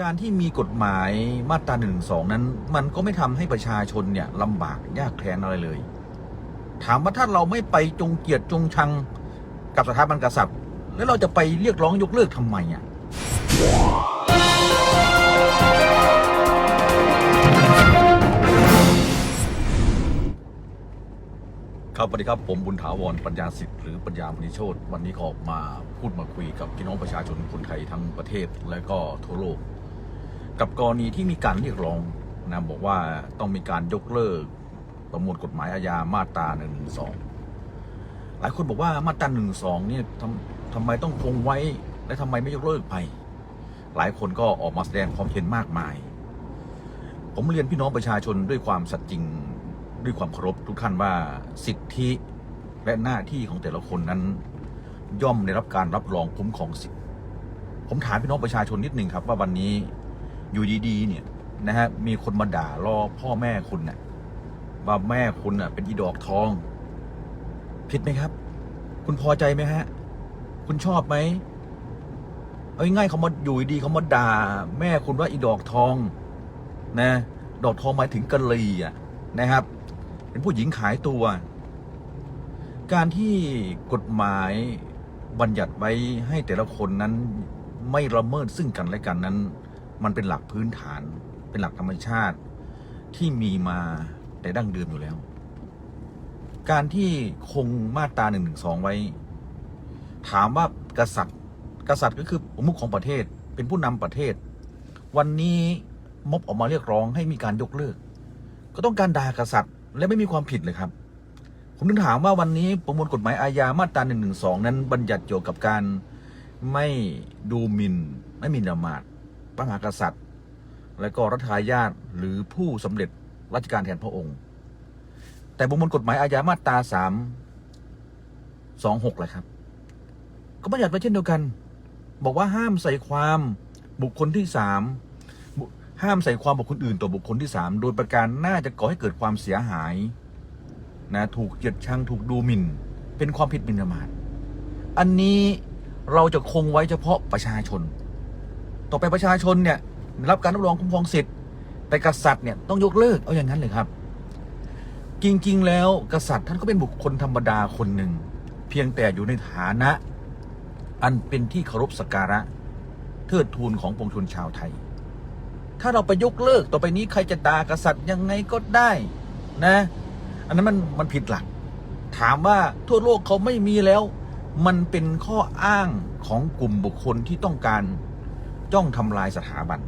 การที่มีกฎหมายมาตรา1นึนั้น มันก็ไม่ทำให้ประชาชนเนี่ยลำบากยากแค้นอะไรเลย ถามว่าถ้าเราไม่ไปจงเกียดจงชังกับสถาบันกษัตริย์ แล้วเราจะไปเรียกร้องยกเลิกทำไมอะครับสวัสดีครับ ผมบุญถาวรปัญญาสิทธิ์หรือปัญญามณีโชตวันนี้ขอมาพูดมาคุยกับพี่น้องประชาชนคนไทยทั้งประเทศและก็ทั่วโลก กับกรณีที่มีการเรียกร้องนะบอกว่าต้องมีการยกเลิกประมวลกฎหมายอาญามาตรา1นึหลายคนบอกว่ามาตรา1นึเนี่ยทำทำไมต้องคงไว้และทำไมไม่ยกเลิกไป หลายคนก็ออกมาแสดงความเห็นมากมาย ผมเรียนพี่น้องประชาชนด้วยความสัตย์จริงด้วยความเคารพทุกท่านว่าสิทธิและหน้าที่ของแต่ละคนนั้น ย่อมได้รับการรับรองคุ้มครองสิทธิผมถามพี่น้องประชาชนนิดหนึ่งครับว่าวันนี้ อยู่ดีๆ เนี่ยนะฮะมีคนมาด่ารอพ่อแม่คุณน่ะว่าแม่คุณน่ะ เป็นอีดอกทอง ผิดไหมครับ คุณพอใจไหมฮะ คุณชอบไหมเอาง่ายเขามาอยู่ดีเขามาด่า แม่คุณว่าอีดอกทอง นะ ดอกทองหมายถึงกะลีอะนะครับ เป็นผู้หญิงขายตัว การที่กฎหมายบัญญัติไว้ให้แต่ละคนนั้นไม่ละเมิดซึ่งกันและกันนั้น มันเป็นหลักพื้นฐาน เป็นหลักธรรมชาติที่มีมาแต่ดั้งเดิมอยู่แล้ว การที่คงมาตราหนึ่งหนึ่งสองไว้ ถามว่ากษัตริย์ กษัตริย์ก็คือประมุขของประเทศ เป็นผู้นำประเทศ วันนี้ม็อบออกมาเรียกร้องให้มีการยกเลิก ก็ต้องการด่ากษัตริย์ และไม่มีความผิดเลยครับ ผมถึงถามว่าวันนี้ประมวลกฎหมายอาญามาตรา1นึนั้นบัญญัติเกี่ยวกับการไม่ดูหมิน่นไม่หมินประมาท พระมหากษัตริย์ และก็รัฐทายาทหรือผู้สำเร็จราชการแทนพระองค์ แต่ประมวลกฎหมายอาญามาตรา3 26แหละครับ ก็บัญญัติไว้เช่นเดียวกัน บอกว่าห้ามใส่ความบุคคลที่สามห้ามใส่ความบุคคลอื่นต่อบุคคลที่สามโดยประการน่าจะก่อให้เกิดความเสียหายนะถูกเหยียดชังถูกดูหมิ่น เป็นความผิดหมิ่นประมาทอันนี้เราจะคงไว้เฉพาะประชาชน ต่อไปประชาชนเนี่ยรับการรับรองคุ้มครองสิทธิ์แต่กษัตริย์เนี่ยต้องยกเลิกเอาอย่างนั้นเลยครับ จริงๆ แล้วกษัตริย์ท่านก็เป็นบุคคลธรรมดาคนหนึ่ง เพียงแต่อยู่ในฐานะ อันเป็นที่เคารพสักการะ เทิดทูนของปวงชนชาวไทย ถ้าเราไปยกเลิกต่อไปนี้ใครจะด่ากษัตริย์ยังไงก็ได้นะ อันนั้นมันมันผิดหลัก ถามว่าทั่วโลกเขาไม่มีแล้ว มันเป็นข้ออ้างของกลุ่มบุคคลที่ต้องการ จ้องทำลายสถาบัน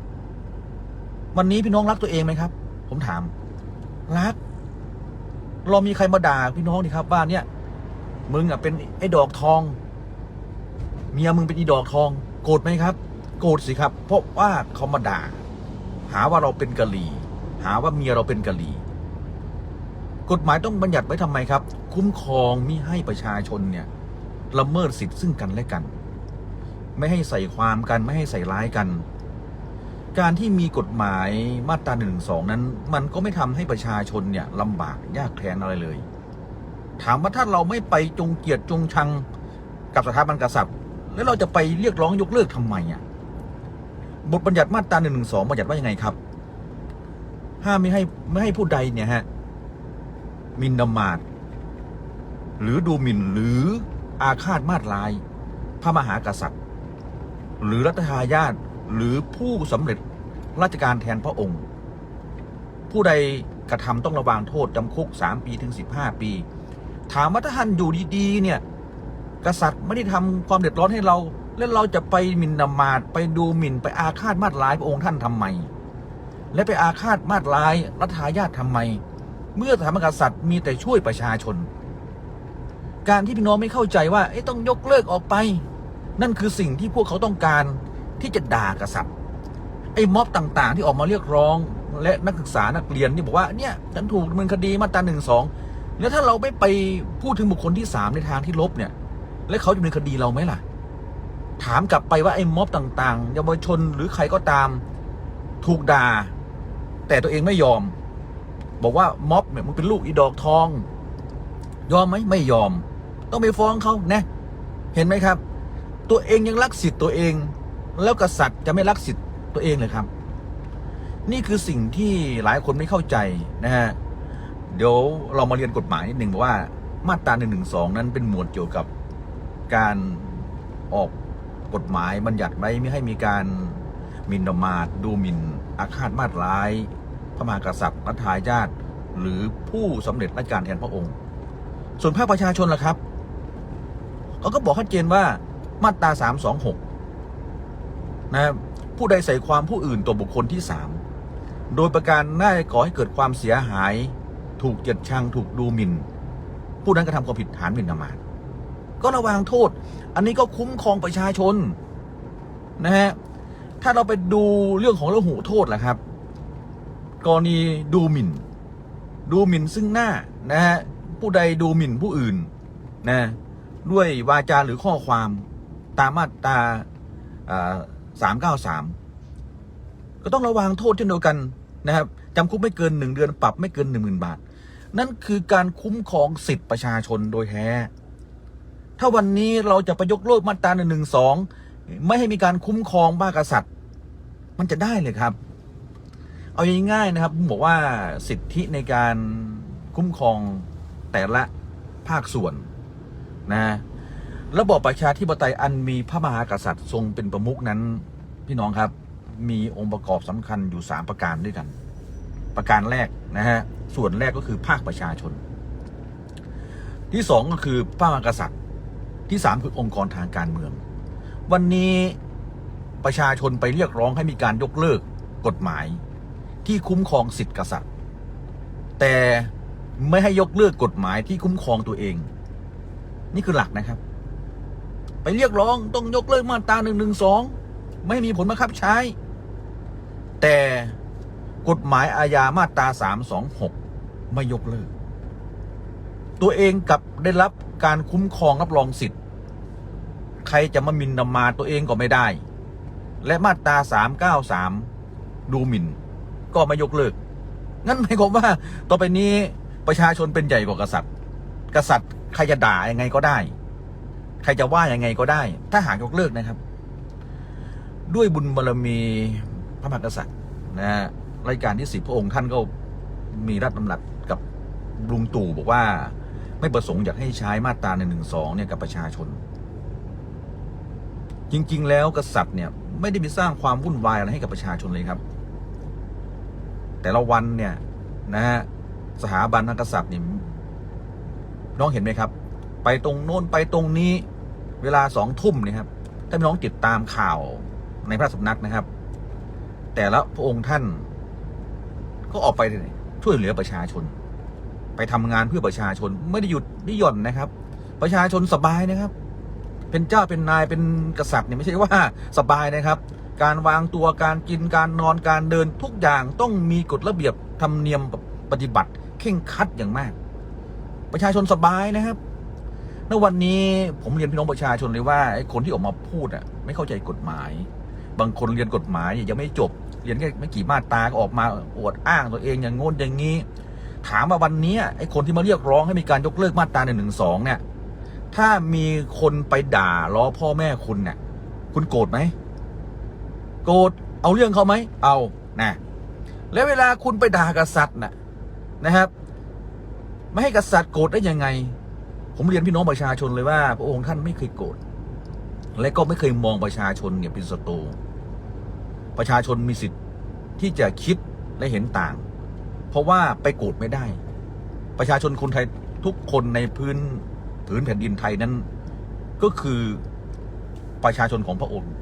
วันนี้พี่น้องรักตัวเองไหมครับ ผมถาม รัก เรามีใครมาด่าพี่น้องดิครับว่าเนี่ย มึงอะเป็นไอ้ดอกทอง เมียมึงเป็นอีดอกทอง โกรธไหมครับ โกรธสิครับ เพราะว่าเขามาด่า หาว่าเราเป็นกะหรี่ หาว่าเมียเราเป็นกะหรี่กฎหมายต้องบัญญัติไว้ทำไมครับ คุ้มครองมิให้ประชาชนเนี่ยละเมิดสิทธิ์ซึ่งกันและกัน ไม่ให้ใส่ความกันไม่ให้ใส่ร้ายกัน การที่มีกฎหมายมาตรา1นึนั้น มันก็ไม่ทำให้ประชาชนเนี่ยลำบากยากแค้นอะไรเลย ถามว่าถ้าเราไม่ไปจงเกียดจงชังกับสถาบันกษัตริย์ แล้วเราจะไปเรียกร้องยกเลิกทำไมอะบทบัญญัติมาตรา1นึบัญญัติว่ายังไงครับ ห้ามไม่ให้ไม่ให้ผู้ใดเนี่ยฮะมินประมาทหรือดูหมิ่นหรืออาฆาตมาตร้าย พระมหากษัตริย์ หรือรัฐทายาทหรือผู้สำเร็จราชการแทนพระองค์ ผู้ใดกระทำต้องระวางโทษจำคุก 3 ปีถึง 15 ปี ถามว่าถ้าท่านอยู่ดีๆเนี่ยกษัตริย์ไม่ได้ทำความเดือดร้อนให้เรา แล้วเราจะไปหมิ่นประมาทไปดูหมิ่นไปอาฆาตมาตร้ายพระองค์ท่านทำไม และไปอาฆาตมาตร้ายรัฐทายาททำไม เมื่อสถาบันกษัตริย์มีแต่ช่วยประชาชน การที่พี่น้องไม่เข้าใจว่าต้องยกเลิกออกไป นั่นคือสิ่งที่พวกเขาต้องการที่จะด่ากษัตริย์ไอ้ม็อบต่างๆ ที่ออกมาเรียกร้อง และนักศึกษานักเรียนที่บอกว่าเนี่ยฉันถูกดำเนินคดีมาตราหนึ่งสองแล้วถ้าเราไม่ไปพูดถึงบุคคลที่สามในทางที่ลบเนี่ย แล้วเขาจะดำเนินคดีเราไหมล่ะ ถามกลับไปว่าไอ้ม็อบต่างๆเยาวชนหรือใครก็ตามถูกด่า แต่ตัวเองไม่ยอม บอกว่าม็อบเนี่ยมึงเป็นลูกอีดอกทอง ยอมไหมไม่ยอม ต้องไปฟ้องเขานะเห็นไหมครับ ตัวเองยังรักสิทธิ์ตัวเอง แล้วกษัตริย์จะไม่รักสิทธิ์ตัวเองเลยครับ นี่คือสิ่งที่หลายคนไม่เข้าใจนะฮะเดี๋ยวเรามาเรียนกฎหมายนิดหนึ่งบอกว่ามาตรา1นึนั้นเป็นหมวดเกี่ยวกับการออกกฎหมายบัญญัติไว้ไม่ให้มีการหมินประมาทดูหมิ่นอาฆาตมาตร้าย พระมหากษัตริย์รัฐทายาทหรือผู้สำเร็จราชการแทนพระองค์ ส่วนภาคประชาชนล่ะครับเขาก็บอกชัดเจนว่า มาตรา326นะครับผู้ใดใส่ความผู้อื่นต่อบุคคลที่3โดยประการน่าก่อให้เกิดความเสียหาย ถูกเจ็ดชังถูกดูหมิ่น ผู้นั้นกระทำความผิดฐานหมิ่นประมาทก็ระวางโทษ อันนี้ก็คุ้มครองประชาชนนะฮะถ้าเราไปดูเรื่องของเระหูโทษล่ะครับ กรณีดูหมิ่น ดูหมิ่นซึ่งหน้านะฮะผู้ใดดูหมิ่นผู้อื่นนะด้วยวาจาหรือข้อความ ตามมาตราสามเก้าสามก็ต้องระวังโทษเช่นเดียวกันนะครับจำคุกไม่เกินหนึ่งเดือนปรับไม่เกินหนึ่งหมื่นบาท นั่นคือการคุ้มครองสิทธิประชาชนโดยแท้ ถ้าวันนี้เราจะไปยกเลิกมาตราหนึ่งหนึ่งสองไม่ให้มีการคุ้มครองบ้ากษัตริย์ มันจะได้เลยครับ เอาง่ายๆนะครับผมบอกว่าสิทธิในการคุ้มครองแต่ละภาคส่วนนะ ระบอบประชาธิปไตยอันมีพระมหากษัตริย์ทรงเป็นประมุขนั้น พี่น้องครับ มีองค์ประกอบสำคัญอยู่ 3 ประการด้วยกัน ประการแรกนะฮะส่วนแรกก็คือภาคประชาชน ที่สองก็คือพระมหากษัตริย์ที่สามคือองค์กรทางการเมือง วันนี้ประชาชนไปเรียกร้องให้มีการยกเลิกกฎหมาย ที่คุ้มครองสิทธิกษัตริย์ แต่ไม่ให้ยกเลิกกฎหมายที่คุ้มครองตัวเอง นี่คือหลักนะครับ ไปเรียกร้องต้องยกเลิกมาตราหนึ่งหนึ่งสองไม่มีผลบังคับใช้ แต่กฎหมายอาญามาตราสามสองหกไม่ยกเลิก ตัวเองกับได้รับการคุ้มครองรับรองสิทธิ์ ใครจะมามินนำมาตัวเองก็ไม่ได้ และมาตราสามเก้าสามดูหมิ่น ก็ไม่ยกเลิก งั้นหมายความว่า ต่อไปนี้ประชาชนเป็นใหญ่กว่ากษัตริย์ กษัตริย์ใครจะด่ายังไงก็ได้ ใครจะว่ายังไงก็ได้ ถ้าหากยกเลิกนะครับ ด้วยบุญบารมีพระมหากษัตริย์นะฮะรายการที่สิบพระองค์ท่านก็มีรัฐดำรัสกับลุงตู่บอกว่า ไม่ประสงค์อยากให้ใช้มาตราหนึ่งหนึ่งสองเนี่ยกับประชาชน จริง ๆ แล้วกษัตริย์เนี่ย ไม่ได้ไปสร้างความวุ่นวายอะไรให้กับประชาชนเลยครับ แต่ละวันเนี่ยนะฮะสถาบันนักษัตริย์นี่น้องเห็นไหมครับ ไปตรงโน้นไปตรงนี้ เวลาสองทุ่มเนี่ยครับถ้าพี่น้องติดตามข่าวในพระสำนักนะครับ แต่ละพระองค์ท่านก็ออกไปช่วยเหลือประชาชน ไปทำงานเพื่อประชาชนไม่ได้หยุดไม่หย่อนนะครับ ประชาชนสบายนะครับ เป็นเจ้าเป็นนายเป็นกษัตริย์เนี่ยไม่ใช่ว่าสบายนะครับ การวางตัวการกินการนอนการเดินทุกอย่างต้องมีกฎระเบียบธรรมเนียมปฏิบัติเข่งคัดอย่างมาก ประชาชนสบายนะครับ ณวันนี้ผมเรียนพี่น้องประชาชนเลยว่าไอ้คนที่ออกมาพูดอะไม่เข้าใจกฎหมาย บางคนเรียนกฎหมายยังไม่จบ เรียนแค่ไม่กี่มาตราก็ออกมาอวดอ้างตัวเองอย่างงนอย่างนี้ ถามว่าวันนี้ไอ้คนที่มาเรียกร้องให้มีการยกเลิกมาตราหนึ่งหนึ่งสองเนี่ย ถ้ามีคนไปด่าล้อพ่อแม่คุณเนี่ยคุณโกรธไหมโกรธเอาเรื่องเขาไหมเอานะแล้วเวลาคุณไปด่ากษัตริย์น่ะนะครับ ไม่ให้กษัตริย์โกรธได้ยังไง ผมเรียนพี่น้องประชาชนเลยว่า พระองค์ท่านไม่เคยโกรธและก็ไม่เคยมองประชาชนเนี่ยเป็นศัตรูประชาชนมีสิทธิ์ที่จะคิดและเห็นต่าง เพราะว่าไปโกรธไม่ได้ ประชาชนคนไทยทุกคนในพื้นผืนแผ่นดินไทยนั้น ก็คือประชาชนของพระองค์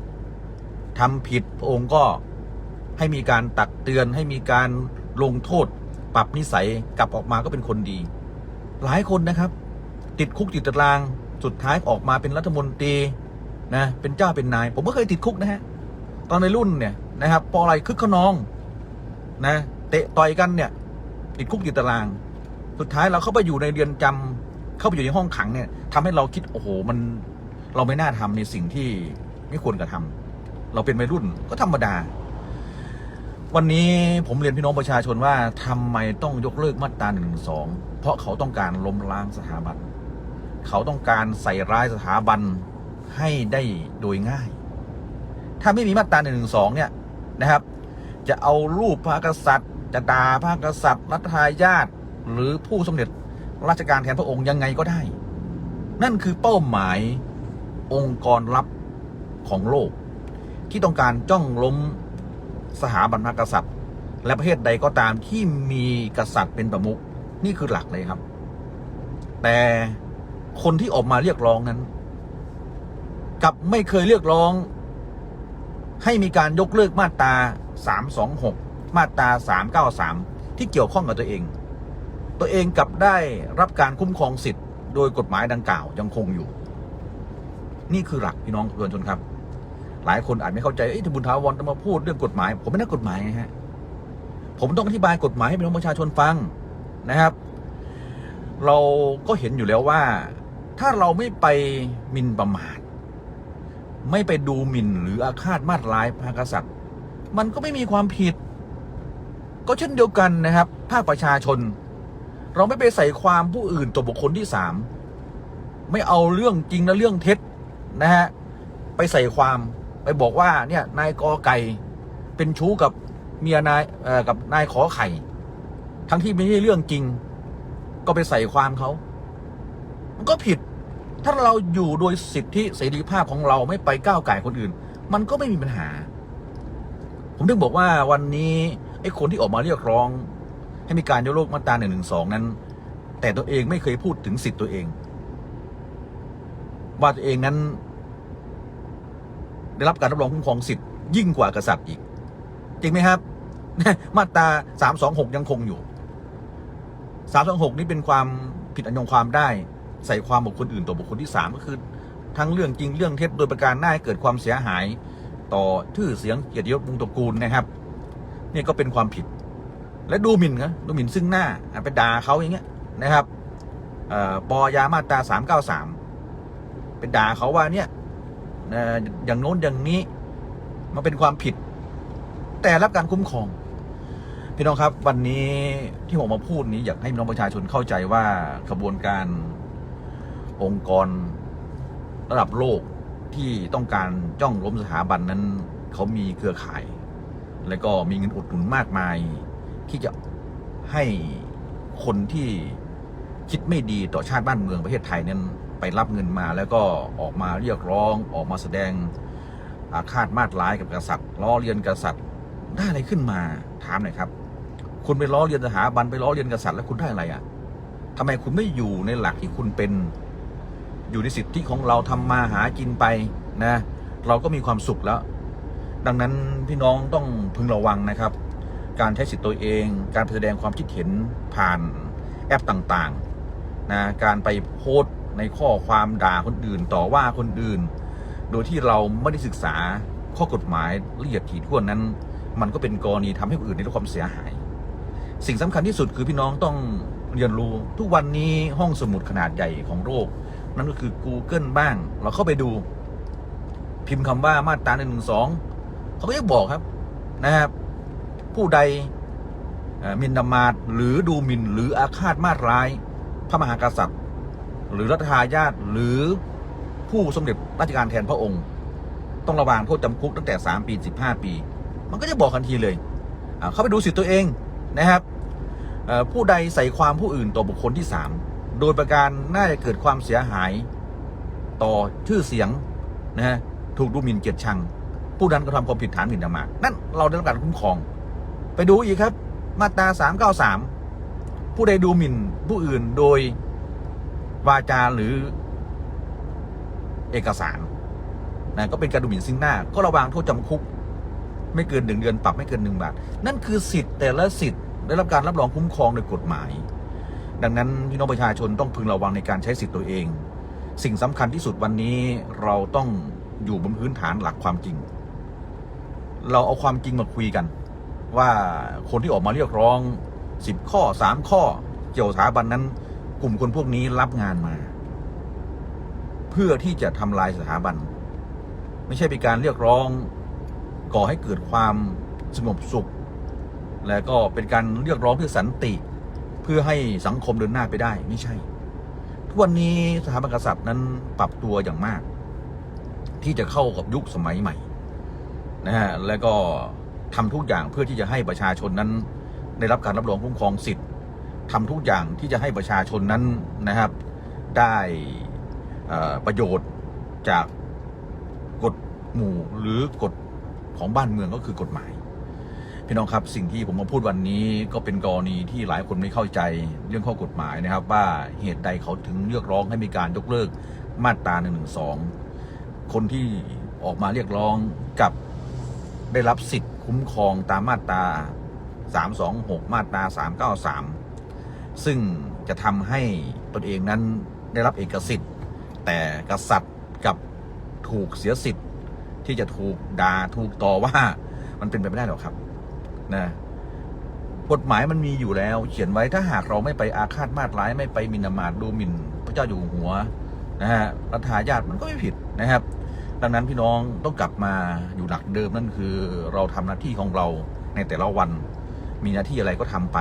ทำผิดพระองค์ก็ให้มีการตักเตือนให้มีการลงโทษ ปรับนิสัยกลับออกมาก็เป็นคนดี หลายคนนะครับ ติดคุกติดตาราง สุดท้ายออกมาเป็นรัฐมนตรีนะเป็นเจ้าเป็นนาย ผมก็เคยติดคุกนะฮะตอนในรุ่นเนี่ยนะครับปออะไรคึกขนองนะเตะต่อยกันเนี่ย ติดคุกติดตาราง สุดท้ายเราเข้าไปอยู่ในเรือนจำเข้าไปอยู่ในห้องขังเนี่ยทำให้เราคิดโอ้โหมันเราไม่น่าทำในสิ่งที่ไม่ควรกระทำเราเป็นวัยรุ่นก็ธรรมดา วันนี้ผมเรียนพี่น้องประชาชนว่าทำไมต้องยกเลิกมาตราหนึ่งสองเพราะเขาต้องการล้มล้างสถาบัน เขาต้องการใส่ร้ายสถาบันให้ได้โดยง่าย ถ้าไม่มีมาตราหนึ่งสองเนี่ยนะครับ จะเอารูปพระกษัตริย์ จะด่าพระกษัตริย์รัฐทายาทหรือผู้สำเร็จราชการแทนพระองค์ยังไงก็ได้ นั่นคือเป้าหมายองค์กรลับของโลก ที่ต้องการจ้องล้มสถาบันพระกษัตริย์ และประเทศใดก็ตามที่มีกษัตริย์เป็นประมุขนี่คือหลักเลยครับ แต่ คนที่ออกมาเรียกร้องนั้นกับไม่เคยเรียกร้อง ให้มีการยกเลิกมาตรา 326 มาตรา 393 ที่เกี่ยวข้องกับตัวเอง ตัวเองกลับได้รับการคุ้มครองสิทธิ์ โดยกฎหมายดังกล่าวยังคงอยู่ นี่คือหลักพี่น้องประชาชนครับ หลายคนอาจไม่เข้าใจเอ้ยทบุญถาวรจะมาพูดเรื่องกฎหมาย ผมไม่นักกฎหมายไงฮะผมต้องอธิบายกฎหมายให้พี่น้องประชาชนฟังนะครับ เราก็เห็นอยู่แล้วว่า ถ้าเราไม่ไปมินประมาทไม่ไปดูหมิ่นหรืออาฆาตมาตร้ายพระกษัตริย์ มันก็ไม่มีความผิด ก็เช่นเดียวกันนะครับ ภาคประชาชน เราไม่ไปใส่ความผู้อื่นตัวบุคคลที่สามไม่เอาเรื่องจริงและเรื่องเท็จนะฮะไปใส่ความไปบอกว่าเนี่ยนายกอไก่เป็นชู้กับเมียนายกับนายขอไข่ ทั้งที่ไม่ใช่เรื่องจริง ก็ไปใส่ความเขา มันก็ผิด ถ้าเราอยู่โดยสิทธิเสรีภาพของเราไม่ไปก้าวไก่คนอื่น มันก็ไม่มีปัญหา ผมถึงบอกว่าวันนี้ไอ้คนที่ออกมาเรียกร้อง ให้มีการยกเลิกมาตราหนึ่งหนึ่งสองนั้น แต่ตัวเองไม่เคยพูดถึงสิทธิ์ตัวเอง ว่าตัวเองนั้น ได้รับการรับรองคุ้มครองสิทธิ์ยิ่งกว่ากษัตริย์อีก จริงไหมครับ มาตราสามสองหกยังคงอยู่สามสองหกนี่เป็นความผิดอันยอมความได้ ใส่ความบุคคลอื่นต่อบุคคลที่สามก็คือ ทั้งเรื่องจริงเรื่องเท็จโดยประการหน้าให้เกิดความเสียหาย ต่อชื่อเสียงเกียรติยศวงตระกูลนะครับนี่ก็เป็นความผิด และดูหมิ่นนะดูหมิ่นซึ่งหน้าไปด่าเขาอย่างเงี้ยนะครับปอยามาตราสามเก้าสามไปด่าเขาว่าเนี่ยอย่างโน้นอย่างนี้มันเป็นความผิด แต่รับการคุ้มครอง พี่น้องครับวันนี้ที่ผมมาพูดนี้อยากให้น้องประชาชนเข้าใจว่าขบวนการ องค์กรระดับโลกที่ต้องการจ้องล้มสถาบันนั้น เขามีเครือข่าย และก็มีเงินอุดหนุนมากมาย ที่จะให้คนที่คิดไม่ดีต่อชาติบ้านเมืองประเทศไทยนั้นไปรับเงินมาแล้วก็ออกมาเรียกร้องออกมาแสดงอาฆาตมาตร้ายกับกษัตริย์ล้อเลียนกษัตริย์ได้อะไรขึ้นมาถามหน่อยครับ คุณไปล้อเลียนสถาบันไปล้อเลียนกษัตริย์แล้วคุณได้อะไรอะทำไมคุณไม่อยู่ในหลักที่คุณเป็น อยู่ในสิทธิของเราทำมาหากินไปนะ เราก็มีความสุขแล้ว ดังนั้นพี่น้องต้องพึงระวังนะครับ การใช้สิทธิ์ตัวเอง การแสดงความคิดเห็นผ่านแอปต่างๆนะการไปโพสต์ในข้อความด่าคนอื่นต่อว่าคนอื่น โดยที่เราไม่ได้ศึกษาข้อกฎหมายละเอียดถี่ถ้วนนั้น มันก็เป็นกรณีทำให้ผู้อื่นได้รับความเสียหาย สิ่งสำคัญที่สุดคือพี่น้องต้องเรียนรู้ทุกวันนี้ห้องสมุดขนาดใหญ่ของโลก นั่นก็คือ Google บ้าง เราเข้าไปดู พิมพ์คำว่ามาตราหนึ่งหนึ่งสองเขาก็จะบอกครับนะครับ ผู้ใดมินดามาตหรือดูหมิ่นหรืออาฆาตมาตร้าย พระมหากษัตริย์ หรือรัฐทายาทหรือผู้สมเด็จราชการแทนพระองค์ ต้องระวางโทษจำคุกตั้งแต่ 3 ปี 15 ปี มันก็จะบอกทันทีเลย เข้าไปดูสิทธิตัวเองนะครับผู้ใดใส่ความผู้อื่นต่อบุคคลที่ 3 โดยประการน่าจะเกิดความเสียหายต่อชื่อเสียงนะฮะถูกดูหมิ่นเกียรติชัง ผู้นั้นกระทำความผิดฐานหมิ่นประมาทนั่นเราได้รับการคุ้มครอง ไปดูอีกครับ มาตรา393 ผู้ใดดูหมิ่นผู้อื่นโดยวาจาหรือเอกสารนะก็เป็นการดูหมิ่นซึ่งหน้า ก็ระวางโทษจำคุก ไม่เกินหนึ่งเดือนปรับไม่เกินหนึ่งบาท นั่นคือสิทธิ์แต่ละสิทธิ์ได้รับการรับรองคุ้มครองโดยกฎหมาย ดังนั้นพี่น้องประชาชนต้องพึงระวังในการใช้สิทธิ์ตัวเอง สิ่งสำคัญที่สุดวันนี้เราต้องอยู่บนพื้นฐานหลักความจริง เราเอาความจริงมาคุยกัน ว่าคนที่ออกมาเรียกร้องสิบข้อสามข้อเกี่ยวสถาบันนั้น กลุ่มคนพวกนี้รับงานมา เพื่อที่จะทำลายสถาบัน ไม่ใช่เป็นการเรียกร้อง ก่อให้เกิดความสงบสุข และก็เป็นการเรียกร้องเพื่อสันติ เพื่อให้สังคมเดินหน้าไปได้ไม่ใช่ ทุกวันนี้สถาบันกษัตริย์นั้นปรับตัวอย่างมาก ที่จะเข้ากับยุคสมัยใหม่นะฮะแล้วก็ทำทุกอย่างเพื่อที่จะให้ประชาชนนั้น ได้รับการรับรองคุ้มครองสิทธิ์ทำทุกอย่างที่จะให้ประชาชนนั้นนะครับ ได้ประโยชน์จากกฎหมู่หรือกฎของบ้านเมืองก็คือกฎหมาย พี่น้องครับสิ่งที่ผมมาพูดวันนี้ก็เป็นกรณีที่หลายคนไม่เข้าใจเรื่องข้อกฎหมายนะครับ ว่าเหตุใดเขาถึงเรียกร้องให้มีการยกเลิกมาตรา1นึคนที่ออกมาเรียกร้องกับได้รับสิทธิ์คุ้มครองตามมาตรา 326 มาตรา 393 ซึ่งจะทำให้ตนเองนั้นได้รับเอกสิทธิ์ แต่กษัตริย์กับถูกเสียสิทธิ์ที่จะถูกด่าถูกต่อว่ามันเป็นไปไม่ได้หรอกครับ นะกฎหมายมันมีอยู่แล้ว เขียนไว้ถ้าหากเราไม่ไปอาฆาตมาตร้าย ไม่ไปมินประมาทดูหมิ่น พระเจ้าอยู่หัวนะฮะรัฐาญาติมันก็ไม่ผิดนะครับ ดังนั้นพี่น้องต้องกลับมาอยู่หลักเดิมนั่นคือ เราทำหน้าที่ของเราในแต่ละวัน มีหน้าที่อะไรก็ทำไป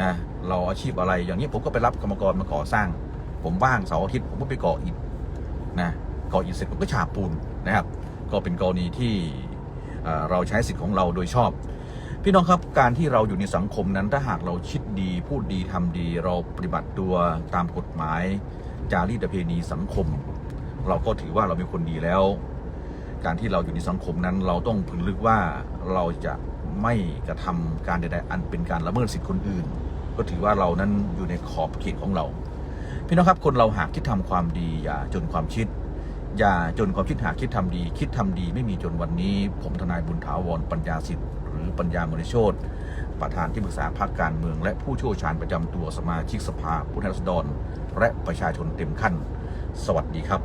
นะเราอาชีพอะไร อย่างนี้ผมก็ไปรับกรรมกรมาก่อสร้าง ผมว่างเสาร์อาทิตย์ผมก็ไปก่ออิฐนะก่ออิฐเสร็จผมก็ฉาบปูนนะครับ ก็เป็นกรณีที่เอ่อเราใช้สิทธิ์ของเราโดยชอบ พี่น้องครับการที่เราอยู่ในสังคมนั้นถ้าหากเราคิดดีพูดดีทำดี เราปฏิบัติตัวตามกฎหมาย จารีตประเพณีสังคม เราก็ถือว่าเราเป็นคนดีแล้ว การที่เราอยู่ในสังคมนั้น เราต้องพึงลึกว่าเราจะไม่กระทำการใดๆอันเป็นการละเมิดสิทธิคนอื่น ก็ถือว่าเรานั้นอยู่ในขอบเขตของเรา พี่น้องครับคนเราหากคิดทำความดีอย่าจนความคิดอย่าจนความคิดหากคิดทำดี คิดทำดีไม่มีจนวันนี้ ผมทนายบุญถาวรปัญญาสิทธิ์ รือปัญญามริโชตประธานที่ปรึกษาพรรคการเมือง และผู้เชี่ยวชาญประจำตัวสมาชิกสภาผู้แทนราษฎร และประชาชนเต็มขั้น สวัสดีครับ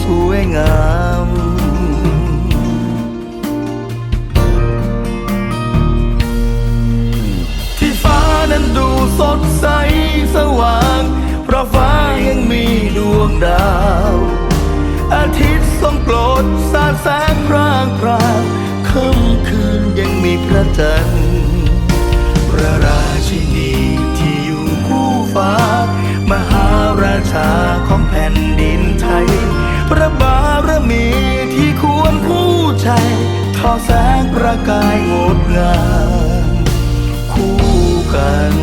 สวยงามที่ฟ้านั้นดูสดใสสว่าง เพราะฟ้ายังมีดวงดาว อาทิตย์ทรงโปรดสาดแสงพร่างพรางค่ำคืนยังมีพระจันทร์พระราชินีที่อยู่คู่ฟ้ามหาราชาของแผ่นดิน พระบารมีที่ควรคู่ใจทอแสงประกายงดงามคู่กัน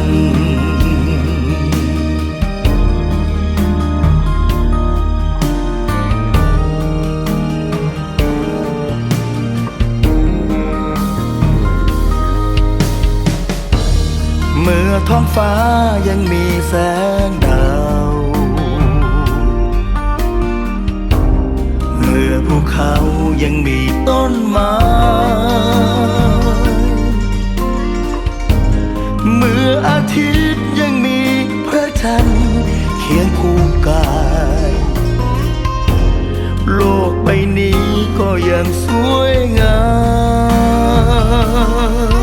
เมื่อท้องฟ้ายังมีแสง เขายังมีต้นไม้เมื่ออาทิตย์ยังมีพระจันทร์เคียงคู่กาย โลกใบนี้ก็ยังสวยงาม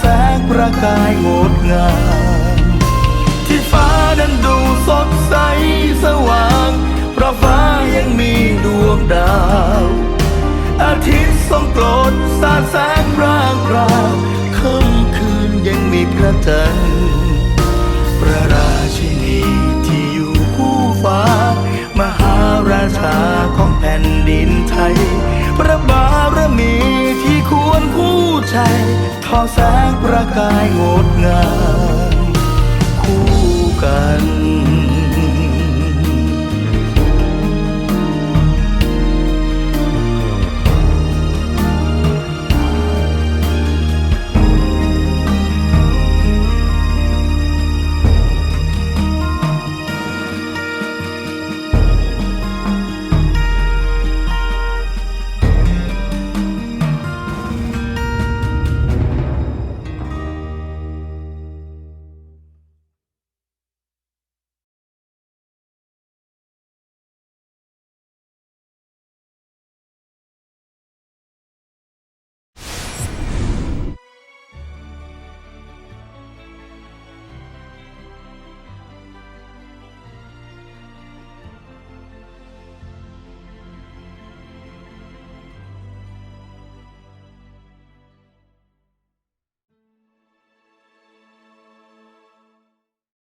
แสงประกายงดงาม ที่ฟ้านั้นดูสดใสสว่าง เพราะฟ้ายังมีดวงดาว อาทิตย์ส่องกลดสาดแสงรา แสงประกายงดงาม